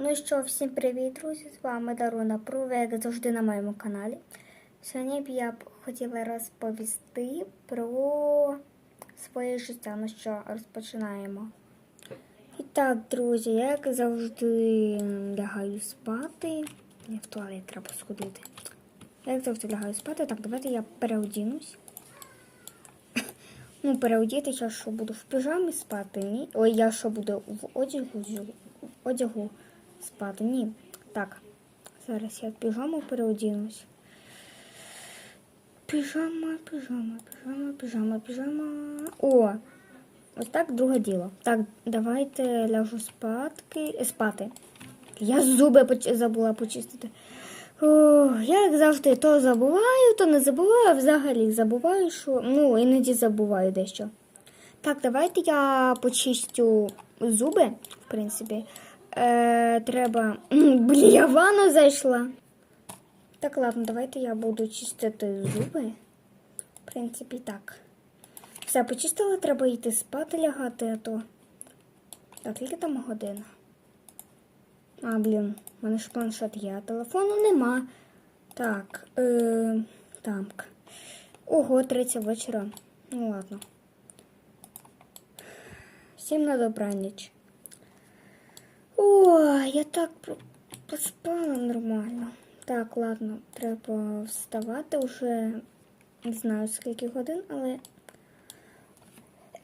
Ну що, всім привіт, друзі! З вами Дарона Про, як завжди на моєму каналі. Сьогодні б я б хотіла розповісти про своє життя. Ну що, розпочинаємо. І так, друзі, я, як завжди лягаю спати. Не в туалет треба сходити. Як завжди лягаю спати, так давайте я переодінусь. Ну, переодіти, я що буду в піжамі спати, ні. Ой, я що буду в одягу, в одягу спати, ні. Так, зараз я в піжаму переодінусь. Піжама, піжама, піжама, піжама, піжама. О! Ось так друге діло. Так, давайте ляжу спадки, спати. Я зуби поч- забула почистити. О, я як завжди то забуваю, то не забуваю, взагалі забуваю, що. Ну, іноді забуваю дещо. Так, давайте я почистю зуби, в принципі. Е, треба. Блін, я в ванну зайшла. Так, ладно, давайте я буду чистити зуби. В принципі, так. Все, почистила, треба йти спати лягати, а то. Так, скільки там година? А, блін, в мене ж планшет є, а телефону нема. Так, е, так. Ого, третя вечора. Ну ладно. Всім на добраніч. О, я так поспала нормально. Так, ладно, треба вставати вже не знаю скільки годин, але.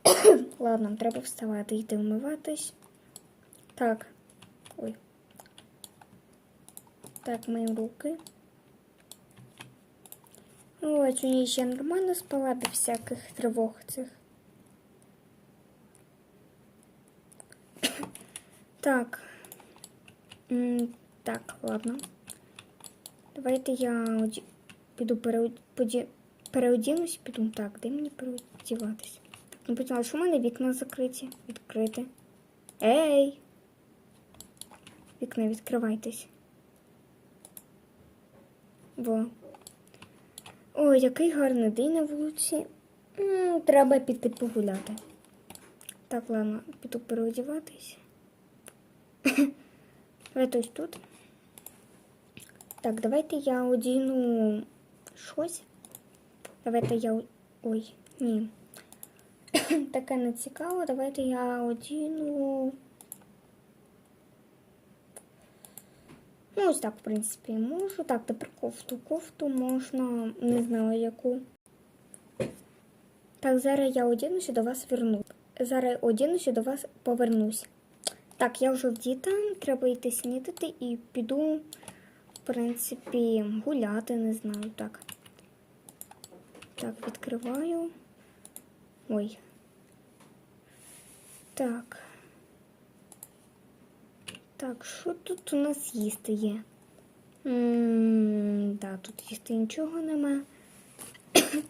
ладно, треба вставати, йти вмиватись. Так. Ой. Так, мої руки. Ось у ній ще нормально спала без всяких тривог цих. Так. М, Так, ладно. Давайте я піду переод... поді... переодінусь, піду. Так, де мені переодіватись? Так, не поняла, що в мене вікна закриті, відкрити. Ей! Вікна відкривайтесь. Во. Ой, який гарний день на вулиці. М, Треба піти погуляти. Так, ладно, піду переодіватись. Давайте ось тут. Так, давайте я одіну щось. Давайте я. Ой, ні. Таке не цікаво. Давайте я одіну. Ну, ось так, в принципі, можу. Так, тепер кофту. Кофту можна, не знаю яку. Так, зараз я одінуся до вас верну. Зараз одінуся до вас повернусь. Так, я вже вдіта, треба йти снідати і піду, в принципі, гуляти, не знаю. Так. Так, відкриваю. Ой. Так. Так, що тут у нас їсти є? М, Да, тут їсти нічого нема.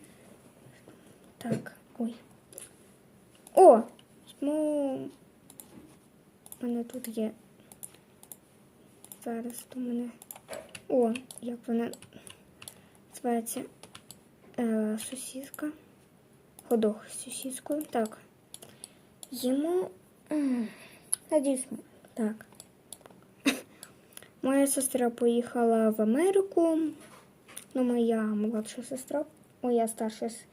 Так, ой. О! Ну, у мене тут є. Зараз у мене. О, як вона називається е, сосіска. Ходох з сосіскою. Так. Їмо. Надіюсь, так. Моя сестра поїхала в Америку. Ну, моя молодша сестра, моя старша. с-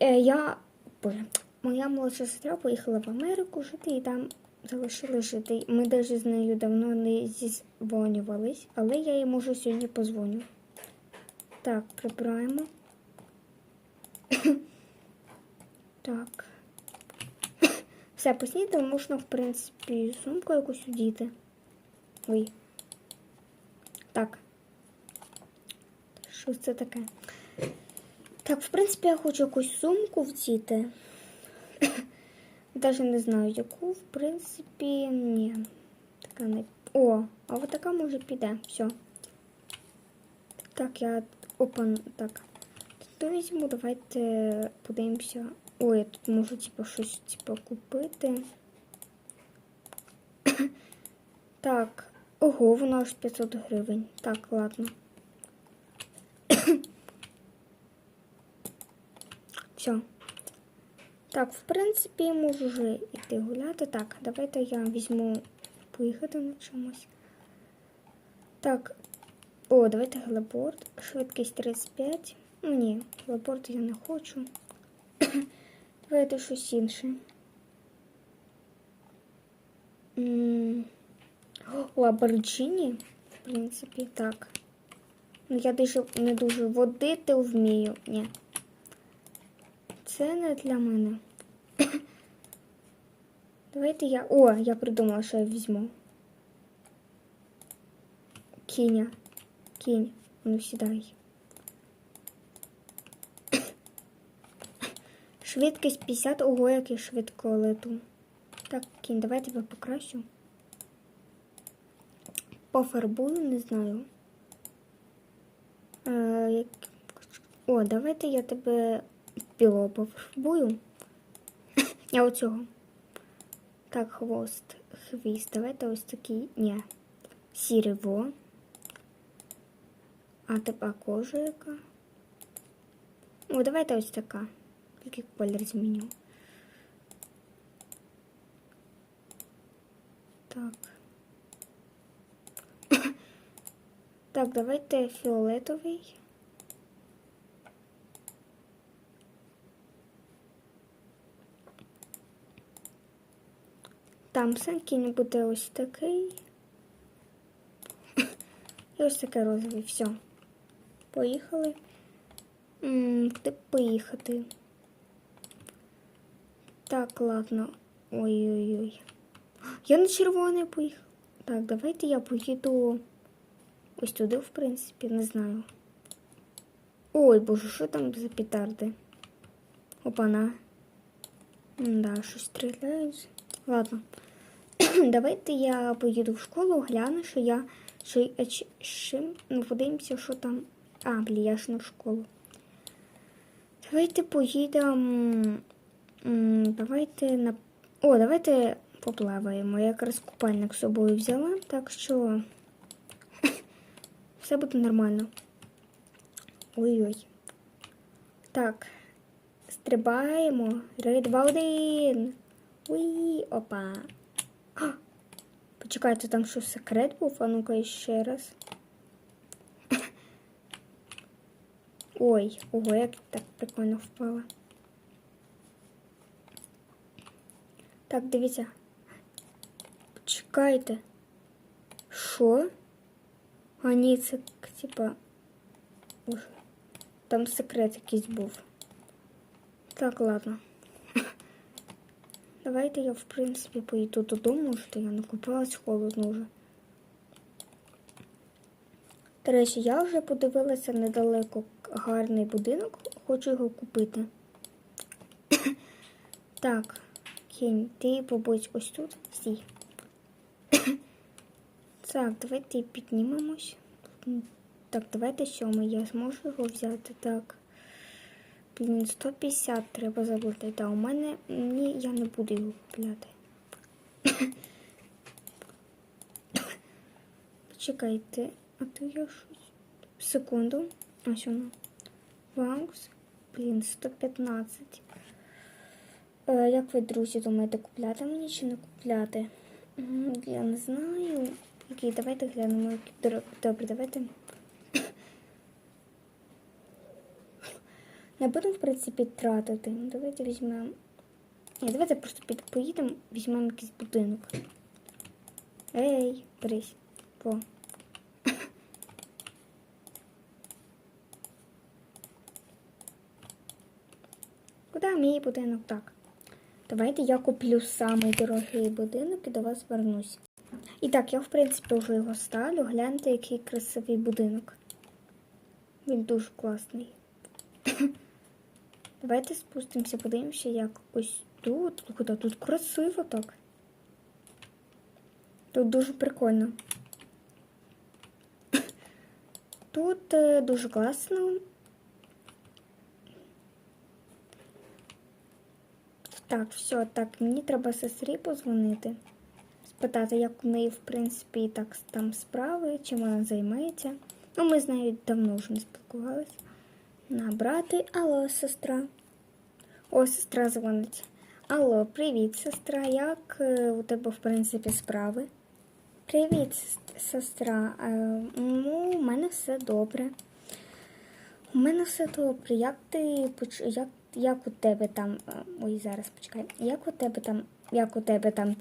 Е, Я, боже, моя молодша сестра поїхала в Америку жити і там залишили жити. Ми навіть з нею давно не зізвонювались, але я їй можу сьогодні позвоню. Так, прибираємо. так. Все, поснідати можна, в принципі, сумку якусь удіти. Ой. Так. Що це таке? Так, в принципі, я хочу якусь сумку вдіти. Даже не знаю, яку, в принципі, ні. Така не. О, а от така може піде. Все. Так, я опа, так. Тут візьму, давайте подивимося. Ой, я тут можу, типу, щось типу, купити. Так. Ого, воно аж 500 гривень. Так, ладно. Все. Так, в принципі, можу вже йти гуляти. Так, давайте я візьму поїхати на чомусь. Так. О, давайте гелепорт. Швидкість 35. Ну, ні, гелепорт я не хочу. Давайте щось інше. М, Ламборджині, в принципі, так. Ну, я дуже, не дуже водити вмію. Ні. Це не для мене. Давайте я. О, я придумала, що я візьму. Кіня. Кінь. Ну, сідай. Швидкість 50, ого, як я швидко лету. Так, кінь, давай я тебе покращу. Пофарбую, не знаю. Е. О, давайте я тебе біло пофарбую. Я оцього. Так, хвост, хвіст. Давайте ось такий. Ні. Сірево. А тепер кожа яка. О, давайте ось така. Тільки колір зміню. Так. Так, давайте фіолетовий. Там кінь буде ось такий. І ось таке розовий. Все. Поїхали. Куди поїхати? Так, ладно. Ой-ой-ой. Я на червоний поїхав. Так, давайте я поїду ось туди, в принципі, не знаю. Ой, боже, що там за петарди? Опана. Да, щось стріляють. Ладно. Давайте я поїду в школу, гляну, що я що, що, ну, подивимося, що там. А, блін, я ж в школу. Давайте поїдемо. Давайте на. О, давайте поплаваємо. Я якраз купальник з собою взяла, так що все буде нормально. Ой-ой. Так. Стрибаємо. Три, два, один. Уї, опа. Почекайте, там що секрет був? А ну-ка ще раз. Ой, ого, як так прикольно впала. Так, дивіться. Почекайте. Що? А ні, це типа. Там секрет якийсь був. Так, ладно. Давайте я, в принципі, поїду додому, що я не купалась холодно вже. До речі, я вже подивилася недалеко гарний будинок, хочу його купити. Так, кінь, ти побудь ось тут. Стій. Так, давайте піднімемось. Так, давайте сьомий. Я зможу його взяти. Так. Блін, 150 треба забути. Та у мене ні, я не буду його купляти. Почекайте, а то я щось. Секунду. Ось воно. Ваукс. Блін, 115. Е, як ви, друзі, думаєте, купляти мені чи не купляти? Я не знаю. Окей, давайте глянемо. Добре, давайте. Не будемо, в принципі, тратити. Ну, Давайте візьмемо. Ні, давайте просто під поїдемо, візьмемо якийсь будинок. Ей, брись. По. Куди мій будинок? Так. Давайте я куплю самий дорогий будинок і до вас вернусь. І так, я, в принципі, вже його ставлю. Гляньте, який красивий будинок. Він дуже класний. Давайте спустимося, подивимося, як ось тут. Куди тут красиво так. Тут дуже прикольно. Тут е, дуже класно. Так, все, так, мені треба сестрі позвонити. Спитати, як у неї, в принципі, так там справи, чим вона займається. Ну, ми з нею давно вже не спілкувалися. Набрати. Алло, сестра. О, сестра дзвонить. Алло, привіт, сестра. Як е, у тебе, в принципі, справи? Привіт, сестра. Е, Ну, у мене все добре. У мене все добре. Як ти як, як у тебе там. е, Ой, зараз почекай. Як у тебе там. Як у тебе там.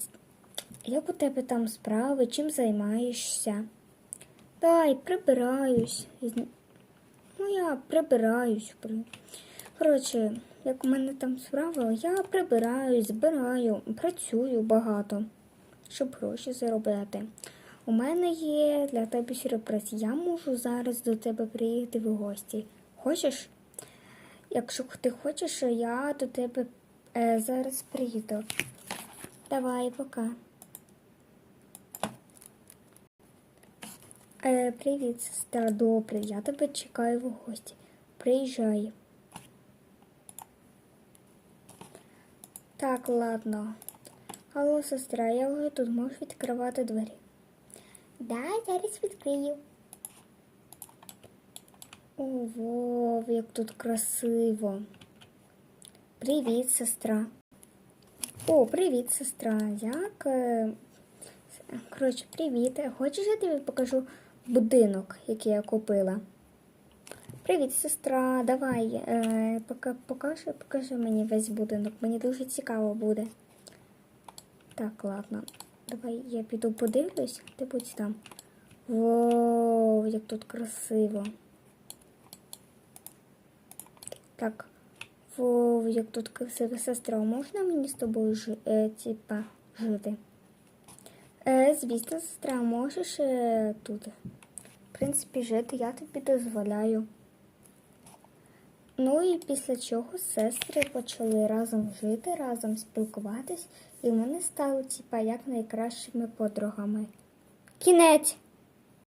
Як у тебе там справи? Чим займаєшся? Дай, прибираюсь. Я прибираюсь. Коротше, як у мене там справа, я прибираюсь, збираю, працюю багато, щоб гроші заробляти. У мене є для тебе сюрприз. Я можу зараз до тебе приїхати в гості. Хочеш? Якщо ти хочеш, я до тебе е, зараз приїду. Давай, пока. Е, привіт, сестра. Добре, я тебе чекаю в гості. Приїжджай. Так, ладно. Алло, сестра, я вже тут можеш відкривати двері. Да, зараз відкрию. О, Вов, як тут красиво. Привіт, сестра. О, привіт, сестра. Як? е, Коротше, привіт. Хочеш, я тобі покажу будинок, який я купила? Привіт, сестра. Давай, е, покажи, покажи мені весь будинок. Мені дуже цікаво буде. Так, ладно. Давай я піду подивлюсь, ти будь там. Воу, як тут красиво. Так. Воу, як тут красиво, сестра. Можна мені з тобою е, типа, жити? Е, звісно, сестра, можеш е, тут. В принципі, жити я тобі дозволяю. Ну і після чого сестри почали разом жити, разом спілкуватись, і вони стали, типа, як найкращими подругами. Кінець!